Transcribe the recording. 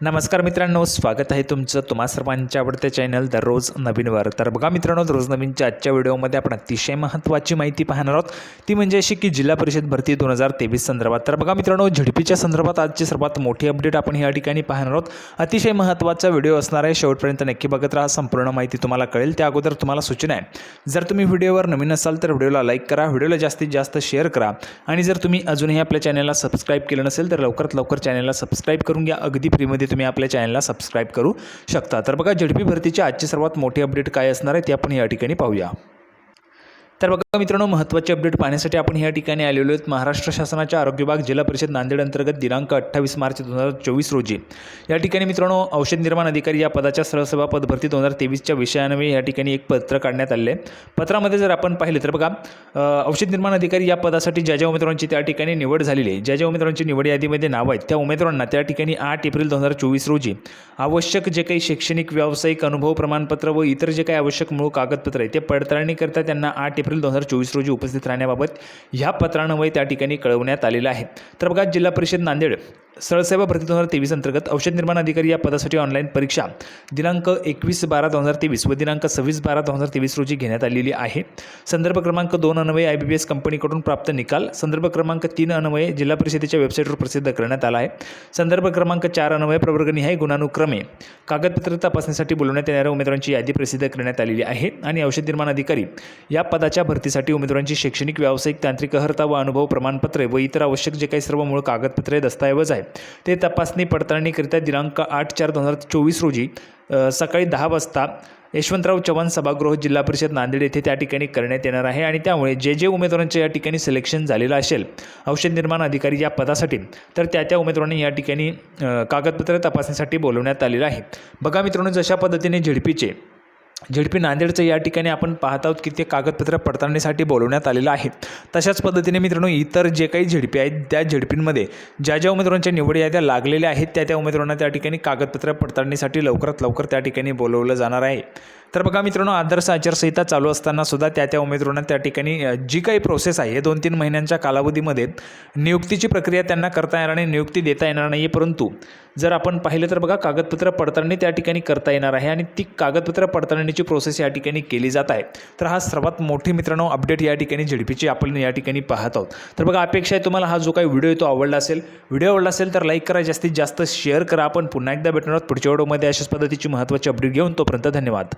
नमस्कार मित्रांनो स्वागत आहे तुमचं तुम्हा सर्वांच्या आवडत्या चॅनल दररोज नवीनवर तर बघा मित्रांनो रोज नवीनच्या आजच्या व्हिडिओमध्ये आपण अतिशय महत्त्वाची माहिती पाहणार आहोत. ती म्हणजे अशी की जिल्हा परिषद भरती दोन हजार तेवीस संदर्भात. तर बघा मित्रांनो झडपीच्या संदर्भात आजची सर्वात मोठी अपडेट आपण या ठिकाणी पाहणार आहोत. अतिशय महत्त्वाचा व्हिडिओ असणार आहे. शेवटपर्यंत नक्की बघत राहा. संपूर्ण माहिती तुम्हाला कळेल. त्या अगोदर तुम्हाला सूचना आहे. जर तुम्ही व्हिडिओवर नवीन असाल तर व्हिडिओला लाईक करा. व्हिडिओला जास्तीत जास्त शेअर करा. आणि जर तुम्ही अजूनही आपल्या चॅनलला सबस्क्राईब केलं नसेल तर लवकरात लवकर चॅनलला सबस्क्राईब करून घ्या. अगदी फ्रीमध्ये तुम्ही आपल्या चॅनलला सबस्क्राईब करू शकता. तर बघा झडपी भरतीची आजची सर्वात मोठी अपडेट काय असणार आहे ते आपण या ठिकाणी पाहूया. तर बघा मित्रांनो महत्त्वाचे अपडेट पाहण्यासाठी आपण या ठिकाणी आलेलो आहेत. महाराष्ट्र शासनाच्या आरोग्य विभाग जिल्हा परिषद नांदेड अंतर्गत दिनांक अठ्ठावीस मार्च दोन हजार चोवीस रोजी. या ठिकाणी मित्रांनो औषध निर्माण अधिकारी या पदाच्या सरसभा पदभरती दोन हजार तेवीसच्या विषयाने या ठिकाणी एक पत्र काढण्यात आले आहे. पत्रामध्ये जर आपण पाहिले तर बघा औषध निर्माण अधिकारी या पदासाठी ज्या ज्या उमेदवारांची त्या ठिकाणी निवड झालेली आहे. ज्या ज्या उमेदवारांची निवड यादीमध्ये नाव आहेत त्या उमेदवारांना त्या ठिकाणी आठ एप्रिल दोन हजार चोवीस रोजी आवश्यक जे काही शैक्षणिक व्यावसायिक अनुभव प्रमाणपत्र व इतर जे काही आवश्यक मूळ कागदपत्र आहे ते पडताळणीकरता त्यांना आठ एप्रिल दोन हजार चोवीस रोजी उपस्थित राहण्याबाबत ह्या पत्रान्वये त्या ठिकाणी कळवण्यात आलेलं आहे. तर बघा जिल्हा परिषद नांदेड सरळसेवा भरती दोन हजार तेवीस अंतर्गत औषध निर्माण अधिकारी या पदासाठी ऑनलाईन परीक्षा दिनांक एकवीस बारा दोन हजार तेवीस व दिनांक सव्वीस बारा दोन हजार तेवीस रोजी घेण्यात आलेली आहे. संदर्भ क्रमांक दोन अन्वये आय बी बी एस कंपनीकडून प्राप्त निकाल. संदर्भ क्रमांक तीन अन्वये जिल्हा परिषदेच्या वेबसाईटवर प्रसिद्ध करण्यात आला आहे. संदर्भ क्रमांक चार अन्वये प्रवर्गनिहाय गुणानुक्रमे कागदपत्र तपासण्यासाठी बोलवण्यात येणाऱ्या उमेदवारांची यादी प्रसिद्ध करण्यात आलेली आहे आणि औषध निर्माण अधिकारी या पदाच्या भरतीसाठी उमेदवारांची शैक्षणिक व्यावसायिक तांत्रिक अर्हता व अनुभव प्रमाणपत्रे व इतर आवश्यक जे काही सर्व मूळ कागदपत्रे दस्तऐवज आहे. ते तपासणी पडताळणीकरिता दिनांक आठ चार दोन हजार चोवीस रोजी सकाळी दहा वाजता यशवंतराव चव्हाण सभागृह जिल्हा परिषद नांदेड येथे त्या ठिकाणी करण्यात येणार आहे आणि त्यामुळे जे जे उमेदवारांचे या ठिकाणी सिलेक्शन झालेलं असेल औषध निर्माण अधिकारी या पदासाठी तर त्या त्या उमेदवारांनी या ठिकाणी कागदपत्र तपासणीसाठी बोलवण्यात आलेलं आहे. बघा मित्रांनो जशा पद्धतीने झेडपीचे झेडपी नांदेडचं या ठिकाणी आपण पाहत आहोत की ते कागदपत्र पडताळणीसाठी बोलवण्यात आलेलं आहे. तशाच पद्धतीने मित्रांनो इतर जे काही झेडपी आहेत त्या झेडपींमध्ये ज्या ज्या उमेदवारांच्या निवड याद्या लागलेल्या आहेत त्या त्या उमेदवारांना त्या ठिकाणी कागदपत्र पडताळणीसाठी लवकरात लवकर त्या ठिकाणी बोलवलं जाणार आहे. तर बघा मित्रांनो आदर्श आचारसंहिता चालू असताना सुद्धा त्या त्या उमेदवारांना त्या ठिकाणी जी काही प्रोसेस आहे दोन तीन महिन्यांच्या कालावधीमध्ये नियुक्तीची प्रक्रिया त्यांना करता येणार नाही नियुक्ती देता येणार नाही परंतु जर आपण पाहिलं तर बघा कागदपत्र पडताळणी त्या ठिकाणी करता येणार आहे आणि ती कागदपत्र पडताळणीची प्रोसेस या ठिकाणी केली जात आहे. तर हा सर्वात मोठी मित्रांनो अपडेट या ठिकाणी झेडपीची आपण या ठिकाणी पाहत आहोत. तर बघा अपेक्षा आहे तुम्हाला हा जो काही व्हिडिओ आहे तो आवडला असेल. व्हिडिओ आवडला असेल तर लाईक करा जास्तीत जास्त शेअर करा. आपण पुन्हा एकदा भेटणार आहोत पुढच्या व्हिडिओमध्ये अशाच पद्धतीची महत्त्वाची अपडेट घेऊन तोपर्यंत धन्यवाद.